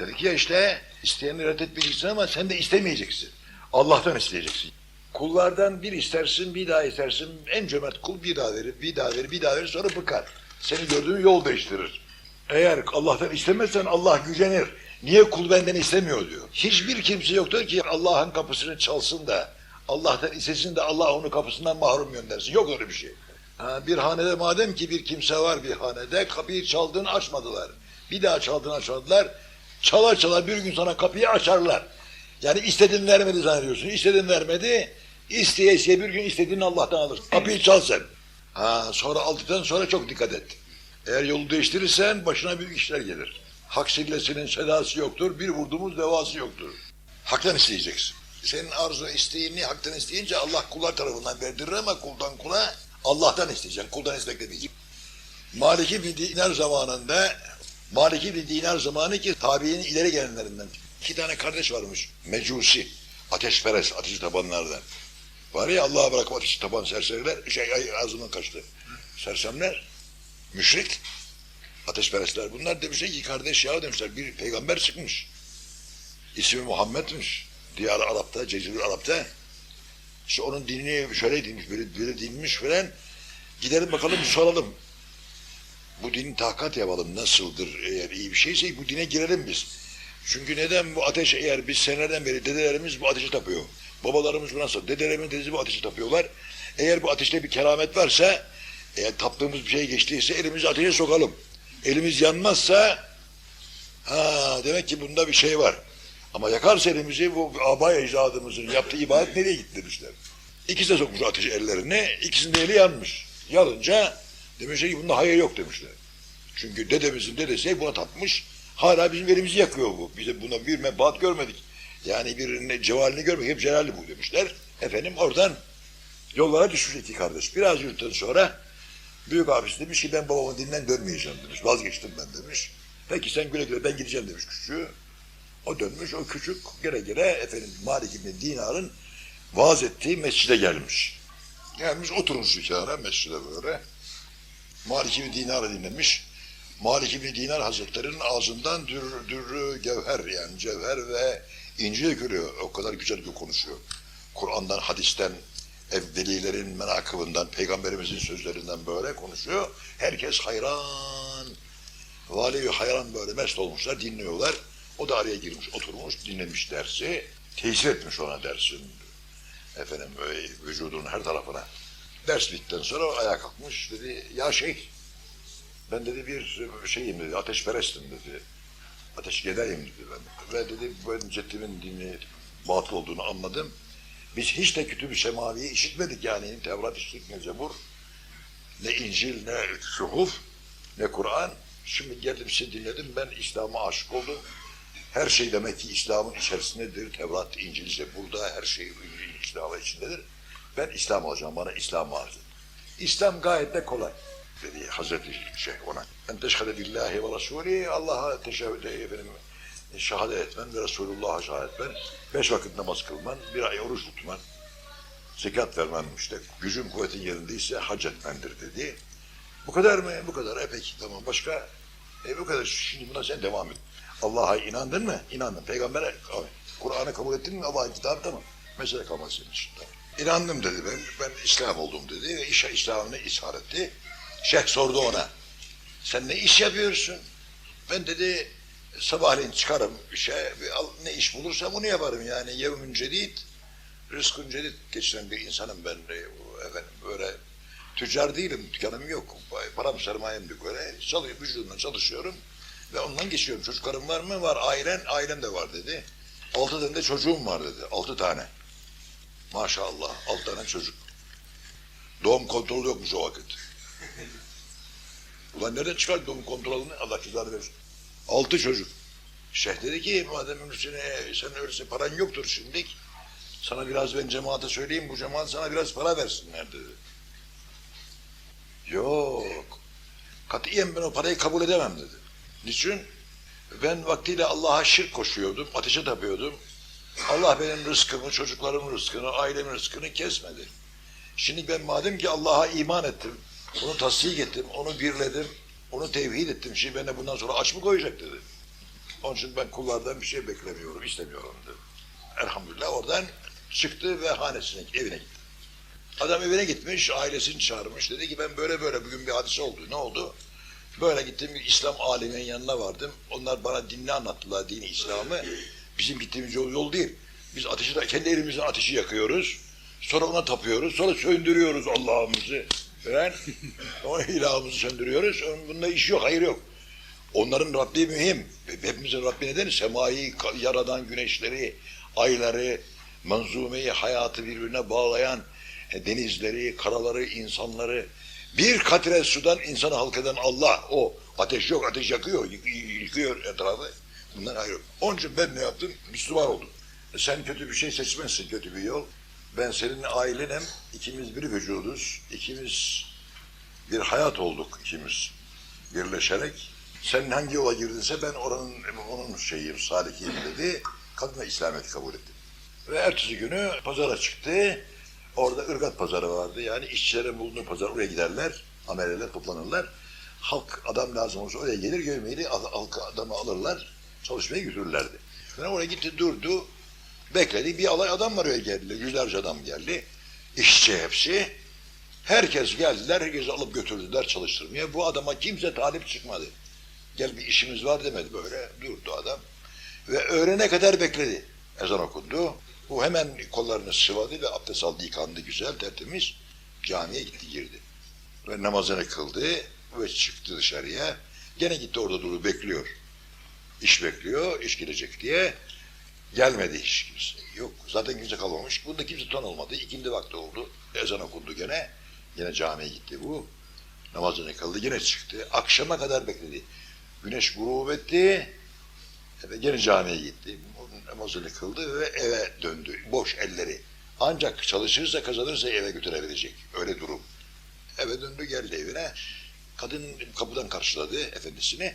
Dedi ki ya işte isteyeni reddetmeyeceksin ama sen de istemeyeceksin. Allah'tan isteyeceksin. Kullardan bir istersin, bir daha istersin. En cömert kul bir daha verir, bir daha verir, bir daha verir sonra bıkar. Seni gördüğün yol değiştirir. Eğer Allah'tan istemezsen Allah gücenir. Niye kul benden istemiyor diyor. Hiçbir kimse yoktur ki Allah'ın kapısını çalsın da Allah'tan istesin de Allah onu kapısından mahrum göndersin. Yok öyle bir şey. Ha, bir hanede madem ki bir kimse var bir hanede kapıyı çaldığını açmadılar. Bir daha çaldığını açmadılar. Çala çala bir gün sana kapıyı açarlar. Yani istediğin vermedi zannediyorsun. İstediğin vermedi. İsteye isteye bir gün istediğini Allah'tan alırsın. Kapıyı çal sen. Ha, sonra aldıktan sonra çok dikkat et. Eğer yolu değiştirirsen başına büyük işler gelir. Hak sillesinin sedası yoktur, bir vurduğumuz devası yoktur. Haktan isteyeceksin. Senin arzu isteğini haktan isteyince Allah kullar tarafından verdirir ama kuldan kula Allah'tan isteyeceksin. Kuldan istek demeyeceksin. Maliki bir dinar zamanında Maliki bir dinar zamanı ki tabiinin ileri gelenlerinden. İki tane kardeş varmış. Mecusi. Ateşperest, ateşi tabanlardan. Var ya Allah'a bırakıp ateşi taban serseriler, şey ağzından kaçtı. Sersemler, müşrik, ateşperestler. Bunlar demişler ki kardeş ya demişler bir peygamber çıkmış. İsmi Muhammed'miş. Diyar Arap'ta, Cezirül Arap'ta. İşte onun dinini şöyle dinmiş, böyle, böyle dinmiş falan. Gidelim bakalım soralım. Bu dinin takat yapalım nasıldır eğer iyi bir şeyse bu dine girelim biz. Çünkü neden bu ateş eğer biz senelerden beri dedelerimiz bu ateşi tapıyor. Babalarımız bu nasıl? Dedelerimin dedesi bu ateşi tapıyorlar. Eğer bu ateşte bir keramet varsa eğer taptığımız bir şey geçtiyse elimizi ateşe sokalım. Elimiz yanmazsa ha demek ki bunda bir şey var. Ama yakarsa elimizi bu abay ecdadımızın yaptığı ibadet nereye gitti demişler. İkisi de sokmuş ateşi ellerine, ikisinin de eli yanmış. Yanınca demişler ki bunda hayır yok demişler. Çünkü dedemizin dedesi buna tapmış. Hala bizim elimizi yakıyor bu. Bize buna bir mebaat görmedik. Yani bir cevalini görmedik. Hep celalli bu demişler. Efendim oradan yollara düşmüş iki kardeş. Biraz yürüdükten sonra büyük abisi demiş ki ben babamın dininden dönmeyeceğim demiş. Vazgeçtim ben demiş. Peki sen güle güle ben gideceğim demiş küçüğü. O dönmüş o küçük gere gere efendim Malik İbni Dinar'ın vaaz ettiği mescide gelmiş. Gelmiş oturmuş bir kenara mescide böyle. Malik İbni Dinar'ı dinlemiş. Malik İbni Dinar Hazretleri'nin ağzından dür, dürrü gevher yani cevher ve inci dökülüyor. O kadar güzel ki konuşuyor. Kur'an'dan, hadisten, evvelilerin menakıbından, peygamberimizin sözlerinden böyle konuşuyor. Herkes hayran. Vali hayran böyle mest olmuşlar, dinliyorlar. O da araya girmiş, oturmuş, dinlemiş dersi. Tesir etmiş ona dersin. Efendim, böyle vücudunun her tarafına. Ders bittikten sonra ayağa kalkmış, dedi, ya şeyh, ben dedi bir şeyim dedi, ateşperestim dedi. Ateş gedayım dedi ben. Ve dedi ben ceddimin dini batıl olduğunu anladım. Biz hiç de kütüb-ü semaviyi işitmedik yani. Tevrat işittik ne Cebur, ne İncil, ne Suhuf, ne Kur'an. Şimdi geldim sizi dinledim, ben İslam'a aşık oldum. Her şey demek ki İslam'ın içerisindedir. Tevrat, İncil, Zebur'da her şey İslam'ın içindedir. Ben İslam olacağım, bana İslam et. İslam gayet de kolay dedi Hazreti Şeyh ona. En teşhede billahi ve Resulü Allah'a teşehhüde efendim şehadet etmen ve Resulullah'a şehadet etmen, beş vakit namaz kılman, bir ay oruç tutman, zekat vermen işte gücün kuvvetin yerindeyse hac etmendir dedi. Bu kadar mı? Bu kadar. E peki tamam başka? E bu kadar. Şimdi buna sen devam et. Allah'a inandın mı? İnandın. Peygamber'e Kur'an'ı kabul ettin mi? Allah'ın kitabı tamam. Mesele kalmaz senin için. Tamam. İnandım dedi ben. Ben İslam oldum dedi. Ve işe İslam'ını ishar etti. Şeyh sordu ona. Sen ne iş yapıyorsun? Ben dedi sabahleyin çıkarım işe ne iş bulursam onu yaparım. Yani yevmün cedid rızkın cedid geçinen bir insanım ben efendim böyle tüccar değilim dükkanım yok. Param sermayem yok. Böyle çalışıyorum vücudumdan çalışıyorum ve ondan geçiyorum. Çocuklarım var mı? Var. Ailen ailem de var dedi. Altı tane de çocuğum var dedi. Altı tane maşallah altı tane çocuk doğum kontrolü yokmuş o vakit Ulan nereden çıkar doğum kontrolünü? Allah cezanı versin. Altı çocuk. Şeyh dedi ki madem seni, sen öyleyse paran yoktur şimdilik. Sana biraz ben cemaate söyleyeyim bu cemaat sana biraz para versinler dedi. Yok. Katiyen ben o parayı kabul edemem dedi. Niçin? Ben vaktiyle Allah'a şirk koşuyordum, ateşe tapıyordum. Allah benim rızkımı, çocuklarımın rızkını, ailemin rızkını kesmedi. Şimdi ben madem ki Allah'a iman ettim, onu tasdik ettim, onu birledim, onu tevhid ettim. Şimdi beni bundan sonra aç mı koyacak dedi. Onun için ben kullardan bir şey beklemiyorum, istemiyorum dedi. Elhamdülillah oradan çıktı ve hanesine, evine gitti. Adam evine gitmiş, ailesini çağırmış. Dedi ki ben böyle böyle bugün bir hadise oldu. Ne oldu? Böyle gittim İslam aliminin yanına vardım. Onlar bana dinini anlattılar, dini İslam'ı. Bizim gittiğimiz yol yol değil. Biz ateşi de kendi elimizden ateşi yakıyoruz. Sonra ona tapıyoruz. Sonra söndürüyoruz Allah'ımızı. Falan. O ilahımızı söndürüyoruz. Onun Bunda iş yok, hayır yok. Onların Rabbi mühim. Hepimizin Rabbi nedeni semayı yaradan güneşleri, ayları, manzumeyi, hayatı birbirine bağlayan e, denizleri, karaları, insanları. Bir katre sudan insanı halk eden Allah. O ateş yok, ateş yakıyor, yık- yıkıyor etrafı. Bundan ayrı. Onun için ben ne yaptım? Müslüman oldum. E, Sen kötü bir şey seçmezsin, kötü bir yol. Ben senin ailenem, ikimiz bir vücuduz, ikimiz bir hayat olduk ikimiz birleşerek. Sen hangi yola girdinse ben oranın onun şeyiyim, salikiyim dedi. Kadına İslamiyet'i kabul etti. Ve ertesi günü pazara çıktı. Orada ırgat pazarı vardı. Yani işçilerin bulunduğu pazar oraya giderler. Ameleler toplanırlar. Halk adam lazım olursa oraya gelir gömleğiyle al- halka adamı alırlar. Çalışmaya götürürlerdi. Ben oraya gitti durdu. Bekledi. Bir alay adam var oraya geldi. Yüzlerce adam geldi. İşçi hepsi. Herkes geldiler, herkesi alıp götürdüler çalıştırmaya. Bu adama kimse talip çıkmadı. Gel bir işimiz var demedi böyle. Durdu adam. Ve öğlene kadar bekledi. Ezan okundu. Bu hemen kollarını sıvadı ve abdest aldı, yıkandı güzel, tertemiz. Camiye gitti, girdi. Ve namazını kıldı ve çıktı dışarıya. Gene gitti orada duru bekliyor. İş bekliyor, iş gelecek diye. Gelmedi hiç kimse. Yok zaten kimse kalmamış. Bunda kimse ton olmadı. İkindi vakti oldu. Ezan okundu gene. Yine camiye gitti bu. Namazını kıldı yine çıktı. Akşama kadar bekledi. Güneş grup etti. Ve gene camiye gitti. Namazını kıldı ve eve döndü. Boş elleri. Ancak çalışırsa kazanırsa eve götürebilecek. Öyle durum. Eve döndü geldi evine. Kadın kapıdan karşıladı efendisini.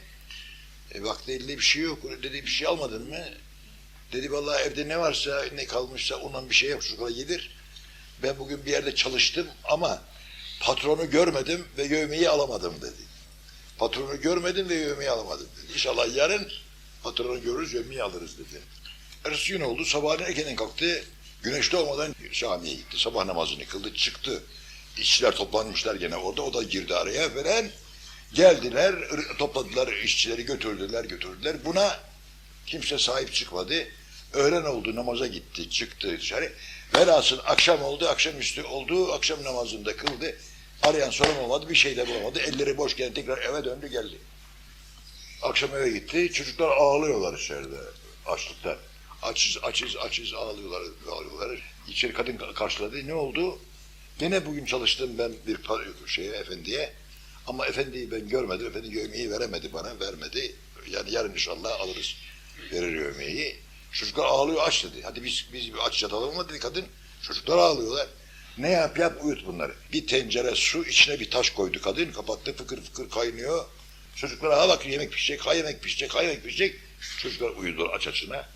E, baktı elinde bir şey yok. Dedi bir şey almadın mı? Dedi vallahi evde ne varsa ne kalmışsa ondan bir şey yap çocuklara yedir. Ben bugün bir yerde çalıştım ama patronu görmedim ve yövmeyi alamadım dedi. Patronu görmedim ve yövmeyi alamadım dedi. İnşallah yarın patronu görürüz yövmeyi alırız dedi. Ertesi gün oldu sabahleyin erkenden kalktı. Güneş doğmadan camiye gitti. Sabah namazını kıldı çıktı. İşçiler toplanmışlar gene orada. O da girdi araya falan. Geldiler, topladılar işçileri götürdüler götürdüler. Buna Kimse sahip çıkmadı. Öğlen oldu namaza gitti çıktı dışarı. Velhasıl akşam oldu akşamüstü oldu akşam namazında kıldı. Arayan soran olmadı bir şey de bulamadı. Elleri boşken tekrar eve döndü geldi. Akşam eve gitti çocuklar ağlıyorlar içeride açlıktan. Açız açız açız ağlıyorlar ağlıyorlar. İçeri kadın karşıladı ne oldu? Gene bugün çalıştım ben bir şeye efendiye. Ama efendiyi ben görmedim. Efendi yemeği veremedi bana, vermedi. Yani yarın inşallah alırız. Verir yemeği. Çocuklar ağlıyor aç dedi. Hadi biz biz aç yatalım mı dedi kadın. Çocuklar ağlıyorlar. Ne yap yap uyut bunları. Bir tencere su içine bir taş koydu kadın. Kapattı fıkır fıkır kaynıyor. Çocuklar ha bak yemek pişecek, ha yemek pişecek, ha yemek pişecek. Çocuklar uyudular aç açına.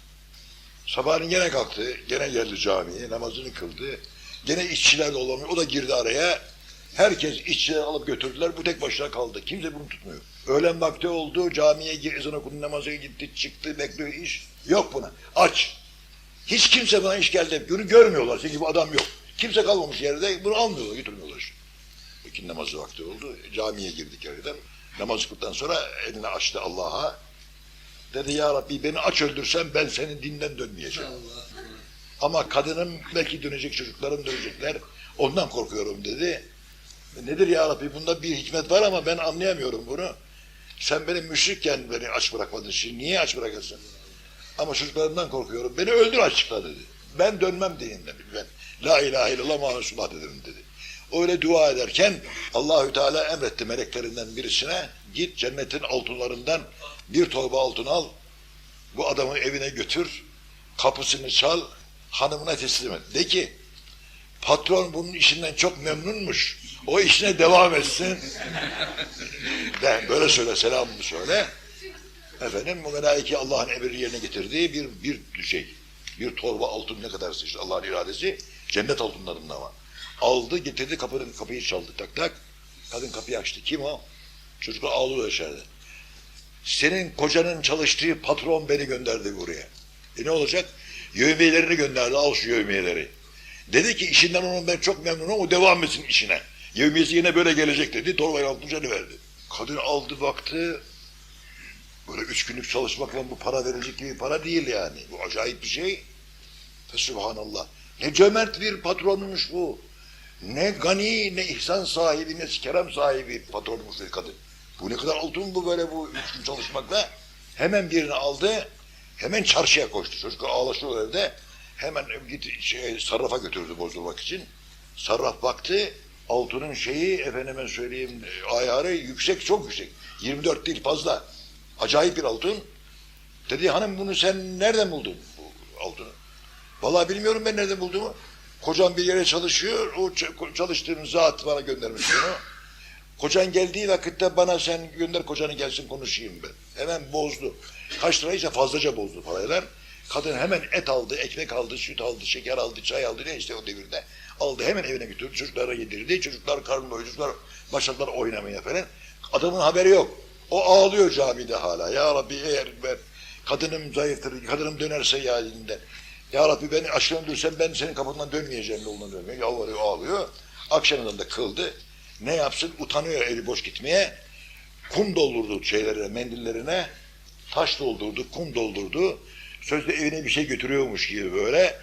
Sabahleyin gene kalktı. Gene geldi camiye. Namazını kıldı. Gene işçiler de olamıyor. O da girdi araya. Herkes işçileri alıp götürdüler. Bu tek başına kaldı. Kimse bunu tutmuyor. Öğlen vakti oldu. Camiye ezan okundu. Namaza gitti. Çıktı. Bekliyor iş. Yok buna. Aç. Hiç kimse buna iş geldi. Bunu görmüyorlar. Çünkü bu adam yok. Kimse kalmamış yerde. Bunu almıyorlar. Götürmüyorlar. İki namazı vakti oldu. Camiye girdik yerden. Namaz kıldıktan sonra elini açtı Allah'a. Dedi ya Rabbi beni aç öldürsen ben senin dinden dönmeyeceğim. Ama kadınım belki dönecek, çocuklarım dönecekler. Ondan korkuyorum dedi. Nedir ya Rabbi bunda bir hikmet var ama ben anlayamıyorum bunu. Sen beni müşrikken beni aç bırakmadın. Şimdi niye aç bırakasın? Ama çocuklarımdan korkuyorum. Beni öldür açıkla dedi. Ben dönmem deyin dedi. Ben la ilahe illallah Muhammed Resulullah dedim dedi. Öyle dua ederken Allahü Teala emretti meleklerinden birisine git cennetin altınlarından bir torba altın al. Bu adamın evine götür. Kapısını çal. Hanımına teslim et. De ki patron bunun işinden çok memnunmuş. O işine devam etsin. De, böyle söyle selamını söyle. Efendim bu melaike Allah'ın emri yerine getirdiği bir bir şey. Bir torba altın ne kadarsa işte Allah'ın iradesi cennet altınlarından ama. Aldı getirdi kapının kapıyı çaldı tak tak. Kadın kapıyı açtı. Kim o? Çocuklar ağlıyor içeride. senin kocanın çalıştığı patron beni gönderdi buraya. E ne olacak? Yövmiyelerini gönderdi, al şu yövmiyeleri. Dedi ki işinden onun ben çok memnunum, o devam etsin işine. Yevmiyesi yine böyle gelecek dedi, torbayla altıncanı verdi. Kadın aldı baktı, böyle üç günlük çalışmakla bu para verecek gibi para değil yani. Bu acayip bir şey. Fesubhanallah. Ne cömert bir patronmuş bu. Ne gani, ne ihsan sahibi, ne kerem sahibi patronmuş bir kadın. Bu ne kadar altın bu böyle bu üç gün çalışmakla. Hemen birini aldı, hemen çarşıya koştu. Çocuk ağlaşıyor evde. Hemen git şey, sarrafa götürdü bozulmak için. Sarraf baktı, altının şeyi efendime söyleyeyim ayarı yüksek, çok yüksek. 24 değil fazla. Acayip bir altın. Dedi hanım bunu sen nereden buldun bu altını? Vallahi bilmiyorum ben nereden bulduğumu. Kocam bir yere çalışıyor. O çalıştığım zat bana göndermiş bunu. Kocan geldiği vakitte bana sen gönder kocanı gelsin konuşayım ben. Hemen bozdu. Kaç liraysa fazlaca bozdu paraylar. Kadın hemen et aldı, ekmek aldı, süt aldı, şeker aldı, çay aldı ne işte o devirde. Aldı hemen evine götürdü, çocuklara yedirdi. Çocuklar karnı doydu, çocuklar başladılar oynamaya falan. Adamın haberi yok. O ağlıyor camide hala. Ya Rabbi eğer ben kadınım zayıftır, kadınım dönerse ya elinden. Ya Rabbi beni aşkına dönsen ben senin kapından dönmeyeceğim yolundan dönmeye. Yalvarıyor, ağlıyor. Akşamından da kıldı. Ne yapsın? Utanıyor eli boş gitmeye. Kum doldurdu şeylerine, mendillerine. Taş doldurdu, kum doldurdu. Sözde evine bir şey götürüyormuş gibi böyle.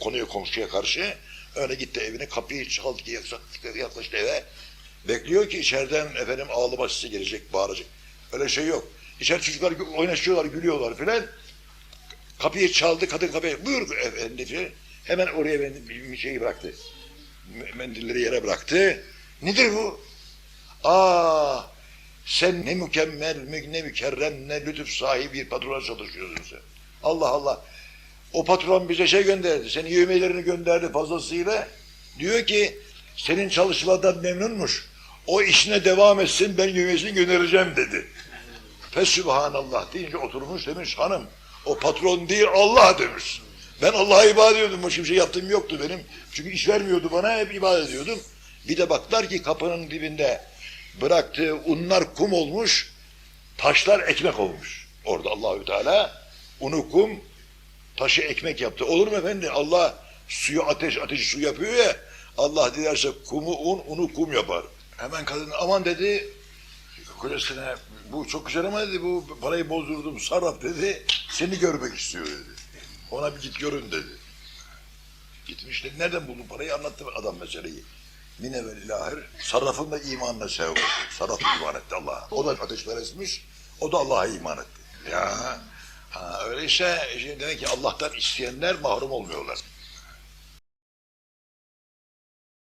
Konuya komşuya karşı. Öyle gitti evine kapıyı çaldı ki yaklaştı, eve. Bekliyor ki içeriden efendim ağlama sesi gelecek, bağıracak. Öyle şey yok. İçeride çocuklar oynaşıyorlar, gülüyorlar filan. Kapıyı çaldı, kadın kapıyı, buyur efendim. Hemen oraya bir şeyi bıraktı. Mendilleri yere bıraktı. Nedir bu? Aa, sen ne mükemmel, mü- ne mükerrem, ne lütuf sahibi bir patrona çalışıyorsun sen. Allah Allah. O patron bize şey gönderdi, senin yövmelerini gönderdi fazlasıyla. Diyor ki, senin çalışmadan memnunmuş. O işine devam etsin, ben yövmesini göndereceğim dedi. Fesübhanallah deyince oturmuş demiş hanım. O patron değil Allah demiş. Ben Allah'a ibadet ediyordum. Başka bir şey yaptığım yoktu benim. Çünkü iş vermiyordu bana. Hep ibadet ediyordum. Bir de baktılar ki kapının dibinde bıraktığı unlar kum olmuş. Taşlar ekmek olmuş. Orada Allahü Teala unu kum, taşı ekmek yaptı. Olur mu efendi? Allah suyu ateş, ateşi su yapıyor ya. Allah dilerse kumu un, unu kum yapar. Hemen kadın aman dedi kocasına bu çok güzel ama dedi bu parayı bozdurdum sarraf dedi seni görmek istiyor dedi. Ona bir git görün dedi. Gitmiş dedi nereden buldun parayı anlattı adam meseleyi. Mine ve ilahir sarrafın da imanına sevdi. Sarraf iman etti Allah'a. O da ateşperestmiş o da Allah'a iman etti. Ya ha, öyleyse demek ki Allah'tan isteyenler mahrum olmuyorlar.